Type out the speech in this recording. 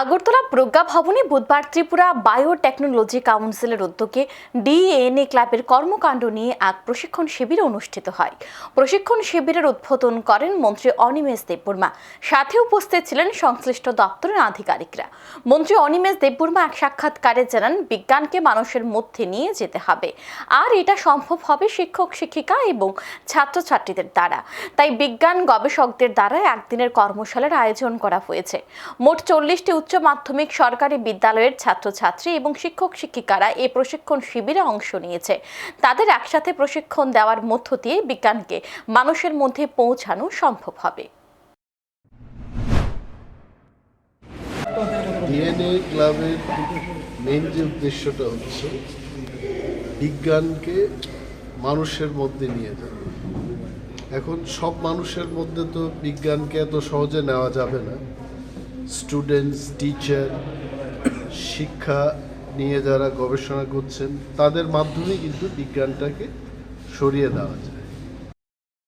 আগরতলা প্রজ্ঞা ভবনে বুধবার ত্রিপুরা বায়োটেকনোলজি কাউন্সিলের উদ্যোগে ডিএনএ ক্লাবের কর্মকাণ্ড নিয়ে এক প্রশিক্ষণ শিবির অনুষ্ঠিত হয়। প্রশিক্ষণ শিবিরের উদ্বোধন করেন মন্ত্রী অনিমেষ দেববর্মা। সাথে উপস্থিত ছিলেন সংশ্লিষ্ট দপ্তরের আধিকারিকরা। মন্ত্রী অনিমেষ দেববর্মা এক সাক্ষাৎকারে জানান, বিজ্ঞানকে মানুষের মধ্যে নিয়ে যেতে হবে। আর এটা সম্ভব হবে শিক্ষক, শিক্ষিকা এবং ছাত্রছাত্রীদের দ্বারা। তাই বিজ্ঞান গবেষকদের দ্বারা একদিনের কর্মশালার আয়োজন করা হয়েছে। মোট চল্লিশটি উচ্চ মাধ্যমিক সরকারি বিদ্যালয়ের ছাত্রছাত্রী এবং শিক্ষক শিক্ষিকারা এই প্রশিক্ষণ শিবিরে অংশ নিয়েছে। তাদের একসাথে প্রশিক্ষণ দেওয়ার মধ্য দিয়ে বিজ্ঞানকে মানুষের মধ্যে পৌঁছানো সম্ভব হবে। ক্লাবের যে উদ্দেশ্যটা হচ্ছে, বিজ্ঞানকে মানুষের মধ্যে নিয়ে যাওয়া। এখন সব মানুষের মধ্যে তো বিজ্ঞানকে এত সহজে নেওয়া যাবে না। স্টুডেন্টস টিচার শিক্ষা নিয়ে যারা গবেষণা করছেন তাদের মাধ্যমে কিন্তু বিজ্ঞানটাকে সরিয়ে দেওয়া যায়।